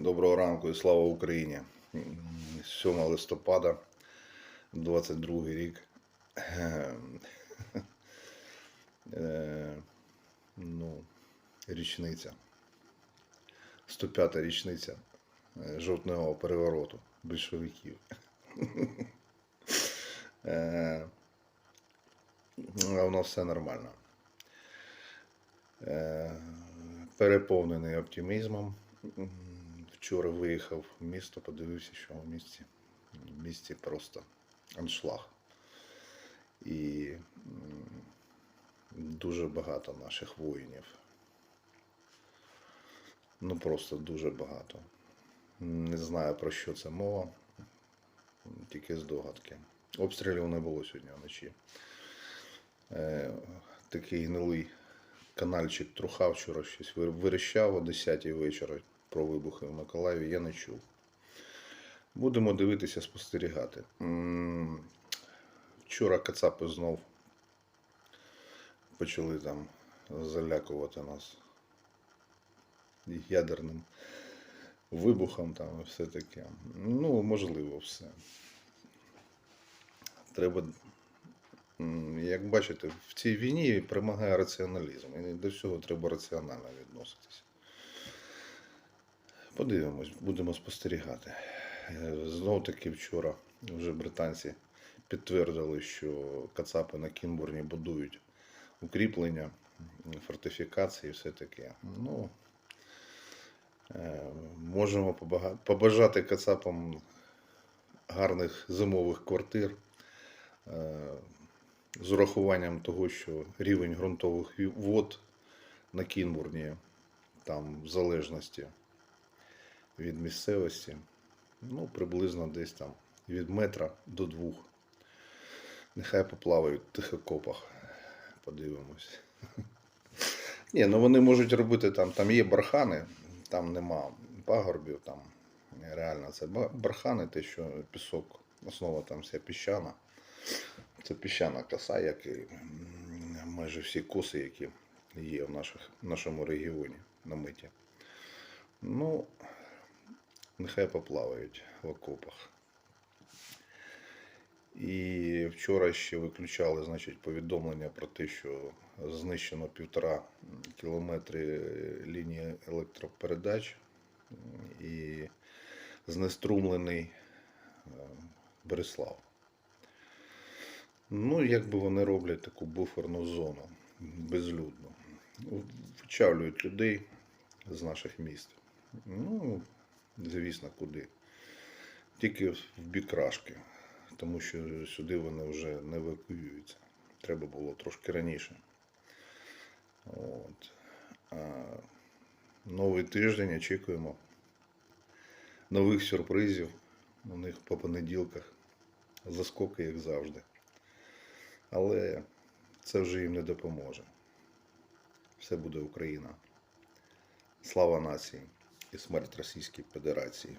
Доброго ранку і слава Україні. 7 листопада, 22 рік. Е, Ну, річниця. 105 річниця е, жовтневого перевороту більшовиків. Е, у нас все нормально. Е, Переповнений оптимізмом. Вчора виїхав в місто, подивився, що в місті, в місті просто аншлаг. І дуже багато наших воїнів. Ну просто дуже багато. Не знаю про що це мова, тільки здогадки. Обстрілів не було сьогодні вночі. Е, такий гнилий канальчик Труха вчора щось вирішав о 10 вечора про вибухи в Миколаєві, я не чув. Будемо дивитися, спостерігати. Вчора Кацапи знов почали там залякувати нас ядерним вибухом там і все таке. Ну, можливо, все. Треба Як бачите, в цій війні перемагає раціоналізм. І до всього треба раціонально відноситися. Подивимось, будемо спостерігати. Знову таки вчора вже британці підтвердили, що Кацапи на Кінбурні будують укріплення, фортифікації все таке. Ну, е, можемо побажати Кацапам гарних зимових квартир. Е, з урахуванням того, що рівень ґрунтових вод на Кінбурні, там в залежності від місцевості, ну, приблизно десь там від метра до двох. Нехай поплавають в тих окопах. Подивимось. Ні, ну вони можуть робити там, там є бархани, там нема пагорбів, там реально це бархани, те, що пісок, основа там вся піщана. Це піщана коса, як і майже всі коси, які є в наших, нашому регіоні на миті. Ну, нехай поплавають в окопах. І вчора ще виключали значить, повідомлення про те, що знищено півтора кілометри лінії електропередач і знеструмлений е, Береслав. Ну, якби вони роблять таку буферну зону безлюдну. Вичавлюють людей з наших міст. Ну, звісно, куди. Тільки в бік Рашки, тому що сюди вони вже не евакуюються. Треба було трошки раніше. От. А новий тиждень очікуємо нових сюрпризів у них по понеділках. Заскоки, як завжди. Але це вже їм не допоможе. Все буде Україна. Слава нації і смерть Російській Федерації.